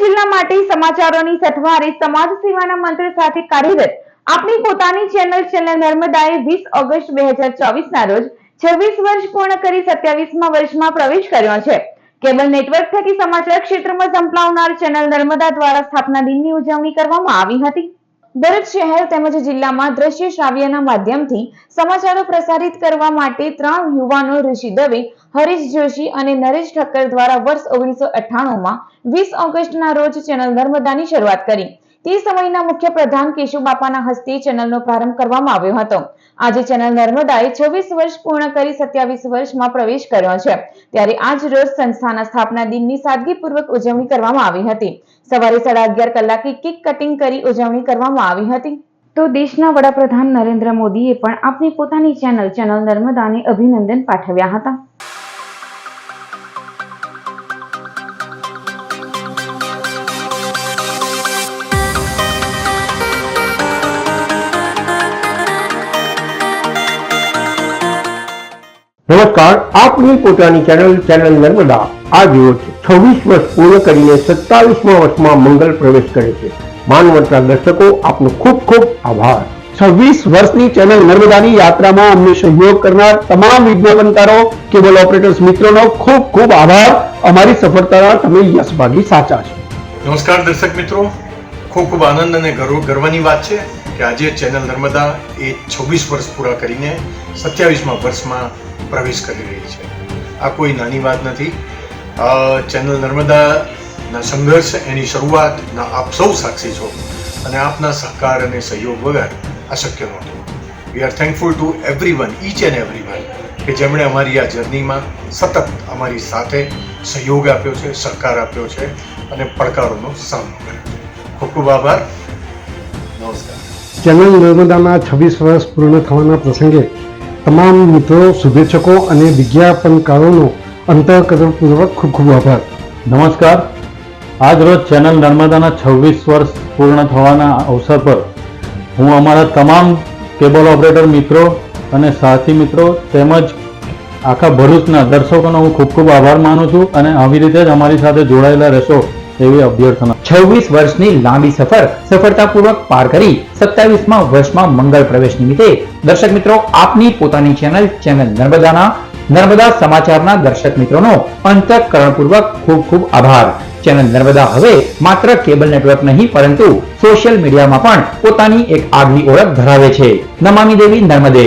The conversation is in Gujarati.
જિલ્લા માટે સમાચારોની સથવારે સમાજ સેવાના મંત્ર સાથે કાર્યરત આપની પોતાની ચેનલ ચેનલ નર્મદાએ વીસ ઓગસ્ટ બે હજાર ચોવીસના રોજ છવ્વીસ વર્ષ પૂર્ણ કરી સત્યાવીસમા વર્ષમાં પ્રવેશ કર્યો છે. કેબલ નેટવર્ક થકી સમાચાર ક્ષેત્રમાં સંપલાવનાર ચેનલ નર્મદા દ્વારા સ્થાપના દિનની ઉજવણી કરવામાં આવી હતી. ભરૂચ શહેર તેમજ જિલ્લામાં દ્રશ્ય શ્રાવ્યના માધ્યમથી સમાચારો પ્રસારિત કરવા માટે ત્રણ યુવાનો ઋષિ દવે, હરીશ જોશી અને નરેશ ઠક્કર દ્વારા વર્ષ ઓગણીસો અઠ્ઠાણુંમાં વીસ ઓગસ્ટના રોજ ચેનલ નર્મદાની શરૂઆત કરી. તે સમયના મુખ્ય પ્રધાન કેશુબાપાના હસ્તે ચેનલનો પ્રારંભ કરવામાં આવ્યો હતો. આજે ચેનલ નર્મદાએ છવ્વીસ વર્ષ પૂર્ણ કરી સત્યાવીસ વર્ષમાં પ્રવેશ કર્યો છે. ત્યારે આજ રોજ સંસ્થાના સ્થાપના દિનની સાદગીપૂર્વક ઉજવણી કરવામાં આવી હતી. સવારે સાડા અગિયાર કલાકે કેક કટિંગ કરી ઉજવણી કરવામાં આવી હતી. તો દેશના વડાપ્રધાન નરેન્દ્ર મોદીએ પણ આપની પોતાની ચેનલ ચેનલ નર્મદાને અભિનંદન પાઠવ્યા હતા. નમસ્કાર આપની પોતાની ચેનલ ચેનલ નર્મદા. આજ રોજ છવ્વીસ વર્ષ પૂર્ણ કરીને સત્તાવીસમા વર્ષમાં મંગલ પ્રવેશ કરે છે. માનવતા દર્શકો આપનો ખૂબ ખૂબ આભાર. છવ્વીસ વર્ષની ચેનલ નર્મદાની યાત્રામાં અમને સહયોગ કરનાર તમામ વિજ્ઞાપનકારો કેબલ ઓપરેટર્સ મિત્રોનો ખૂબ ખૂબ આભાર. અમારી સફળતાના તમે યશભાગી સાચા છો. નમસ્કાર દર્શક મિત્રો. ખૂબ ખૂબ આનંદ અને ગર્વ ગર્વની વાત છે. કે આજે ચેનલ નર્મદા એ છવ્વીસ વર્ષ પૂરા કરીને સત્યાવીસમાં વર્ષમાં પ્રવેશ કરી રહી છે. આ કોઈ નાની વાત નથી. ચેનલ નર્મદાના સંઘર્ષ, એની શરૂઆતના આપ સૌ સાક્ષી છો અને આપના સહકાર અને સહયોગ વગર અશક્ય શક્ય નહોતું. We are thankful to everyone each and everyone કે જેમણે અમારી આ જર્નીમાં સતત અમારી સાથે સહયોગ આપ્યો છે, સહકાર આપ્યો છે અને પડકારોનો સામનો કર્યો છે. ખૂબ ખૂબ આભાર. નમસ્કાર. ચેનલ નર્મદાના છવ્વીસ વર્ષ પૂર્ણ થવાના પ્રસંગે તમામ મિત્રો, શુભેચ્છકો અને વિજ્ઞાપનકારોનો અંતઃકરણપૂર્વક ખૂબ ખૂબ આભાર. નમસ્કાર. આજ રોજ ચેનલ નર્મદાના છવ્વીસ વર્ષ પૂર્ણ થવાના અવસર પર હું અમારા તમામ કેબલ ઓપરેટર મિત્રો અને સાથી મિત્રો તેમજ આખા ભરૂચના દર્શકોનો હું ખૂબ ખૂબ આભાર માનું છું અને આવી રીતે જ અમારી સાથે જોડાયેલા રહેશો. એવી અભ્યર્થના. છવ્વીસ વર્ષની લાંબી સફર સફળતાપૂર્વક પાર કરી સત્તાવીસમાં વર્ષમાં મંગળ પ્રવેશ નિમિત્તે દર્શક મિત્રો, આપની પોતાની ચેનલ ચેનલ નર્મદાના, નર્મદા સમાચારના દર્શક મિત્રોનો અંતઃકરણપૂર્વક ખૂબ ખૂબ આભાર. ચેનલ નર્મદા હવે માત્ર કેબલ નેટવર્ક નહીં, પરંતુ સોશિયલ મીડિયામાં પણ પોતાની એક આગવી ઓળખ ધરાવે છે. નમામી દેવી નર્મદે.